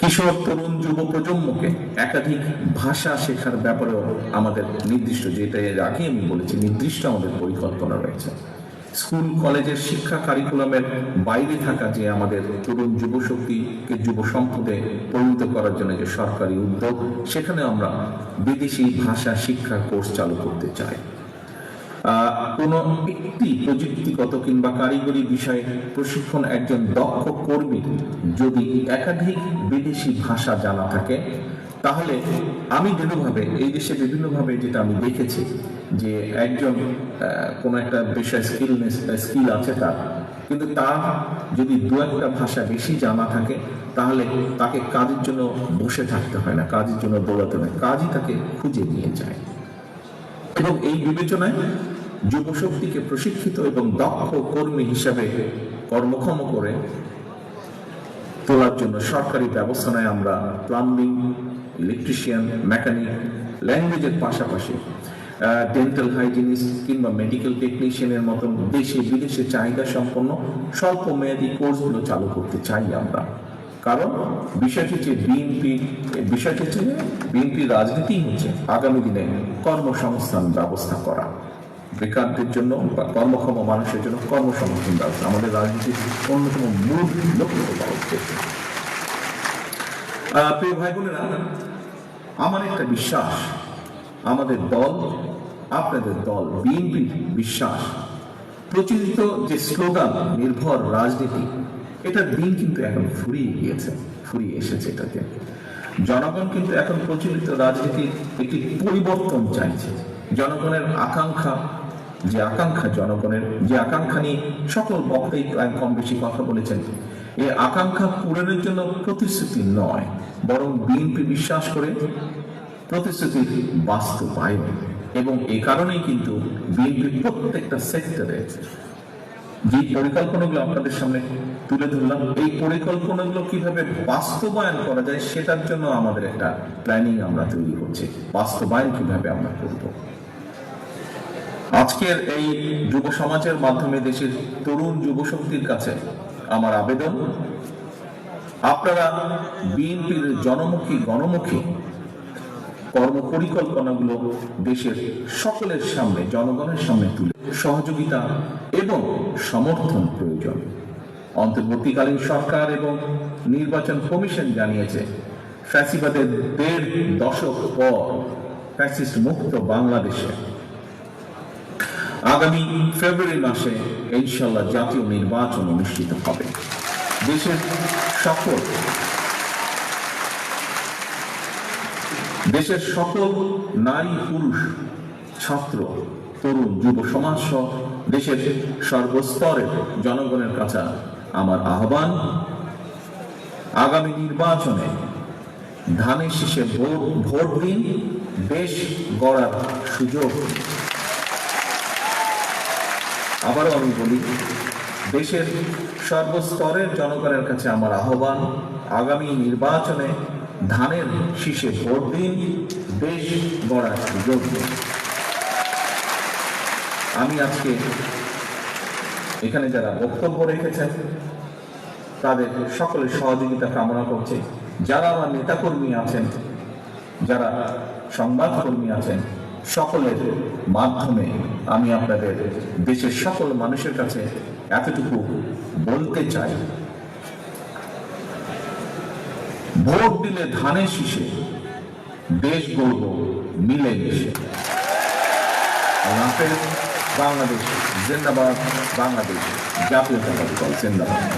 কিশোর, তরুণ যুব প্রজন্মকে একাধিক ভাষা শেখার ব্যাপারেও আমাদের নির্দিষ্ট যেটা এর আগে আমি বলেছি নির্দিষ্ট আমাদের পরিকল্পনা রয়েছে। স্কুল, কলেজের শিক্ষা কারিকুলামের বাইরে থাকা যে আমাদের তরুণ যুব শক্তিকে যুব সম্পদে পরিণত করার জন্য যে সরকারি উদ্যোগ, সেখানে আমরা বিদেশি ভাষা শিক্ষা কোর্স চালু করতে চাই। কোনো একটি প্রযুক্তিগত কিংবা কারিগরি বিষয়ে প্রশিক্ষণ একজন দক্ষ কর্মীর যদি একাধিক বিদেশি ভাষা জানা থাকে, তাহলে আমি দৃঢ়ভাবে এই দেশে বিভিন্নভাবে যেটা আমি দেখেছি, যে একজন কোনো একটা বিষয় স্কিলনেস স্কিল আছে তার, কিন্তু তার যদি দু একটা ভাষা বেশি জানা থাকে, তাহলে তাকে কাজের জন্য বসে থাকতে হয় না, কাজের জন্য দৌড়াতে হয়, কাজই তাকে খুঁজে নিয়ে যায়। এবং এই বিবেচনায় যুবশক্তিকে প্রশিক্ষিত এবং দক্ষ কর্মী হিসাবে কর্মক্ষম করে তোলার জন্য সরকারি ব্যবস্থায় আমরা প্লাম্বিং ইলেকট্রিশিয়ান মেকানিক ল্যাঙ্গুয়েজের পাশাপাশি ডেন্টাল হাইজিনিস্ট কিংবা মেডিকেল টেকনিশিয়ানের মতন দেশে বিদেশে চাহিদা সম্পন্ন স্বল্প মেয়াদী কোর্সগুলো চালু করতে চাই আমরা। কারণ বিষয়টি হচ্ছে বিএনপি বিষয়টি হচ্ছে বিএনপি রাজনীতি হচ্ছে আগামী দিনে কর্মসংস্থান ব্যবস্থা করা। বেকারদের জন্য বা কর্মক্ষম মানুষের জন্য কর্মসংস্থান ব্যবস্থা। আমাদের রাজনীতির অন্যতম মূল লক্ষ্য উদ্দেশ্য আহ, প্রিয় ভাই বোনেরা আমার একটা বিশ্বাস আমাদের দল আপনাদের দল বিএনপির বিশ্বাস প্রচলিত যে স্লোগান নির্ভর রাজনীতি এটার দিন কিন্তু এখন ফুরিয়ে গিয়েছে ফুরিয়ে এসেছে এটাকে। জনগণ কিন্তু এখন প্রচলিত রাজনীতির একটি পরিবর্তন চাইছে। জনগণের আকাঙ্ক্ষা, যে আকাঙ্ক্ষা জনগণের, যে আকাঙ্ক্ষা নিয়ে সকল বক্তাই প্রায় কম বেশি কথা বলেছেন এই আকাঙ্ক্ষা পূরণের জন্য প্রতিশ্রুতি নয়, বরং বিএনপি বিশ্বাস করে প্রতিশ্রুতির বাস্তবায়ন। এবং এ কারণেই কিন্তু বিএনপি প্রত্যেকটা সেক্টরে যে পরিকল্পনাগুলো আপনাদের সামনে তুলে ধরলাম, এই পরিকল্পনাগুলো কীভাবে বাস্তবায়ন করা যায় সেটার জন্য আমাদের একটা প্ল্যানিং আমরা তৈরি করছি, বাস্তবায়ন কীভাবে আমরা করব। আজকের এই যুব সমাজের মাধ্যমে দেশের তরুণ যুব শক্তির কাছে আমার আবেদন। আপনারা বিএনপির জনমুখী, গণমুখী কর্ম পরিকল্পনাগুলো দেশের সকলের সামনে, জনগণের সামনে তুলে সহযোগিতা এবং সমর্থন প্রয়োজন। অন্তর্বর্তীকালীন সরকার এবং নির্বাচন কমিশন জানিয়েছে, ফ্যাসিবাদের দেড় দশক পর ফ্যাসিস্ট মুক্ত বাংলাদেশে আগামী ফেব্রুয়ারি মাসে ইনশাল্লাহ জাতীয় নির্বাচন অনুষ্ঠিত হবে দেশের সকল দেশের সকল নারী, পুরুষ, ছাত্র, তরুণ, যুব সমাজ সহ দেশের সর্বস্তরের জনগণের কাছে আমার আহ্বান, আগামী নির্বাচনে ধানের শীষে ভোট দিন দেশ গড়ার সুযোগ। আবারও আমি বলি, দেশের সর্বস্তরের জনগণের কাছে আমার আহ্বান, আগামী নির্বাচনে ধানের শীষে ভোট দিন, দেশ গড়ার সুযোগ আমি আজকে এখানে যারা বক্তব্য রেখেছেন, তাদের সকলের সহযোগিতা কামনা করছে। যারা আমার নেতাকর্মী আছেন, যারা সংবাদকর্মী আছেন সকলের মাধ্যমে আমি আপনাদের দেশের সকল মানুষের কাছে এতটুকু বলতে চাই। ভোট দিলে ধানের শীষে, দেশ গর্ব মিলে মিশে। বাংলাদেশ, জিন্দাবাদ, বাংলাদেশ, জাতীয়তাবাদী দল, জিন্দাবাদ।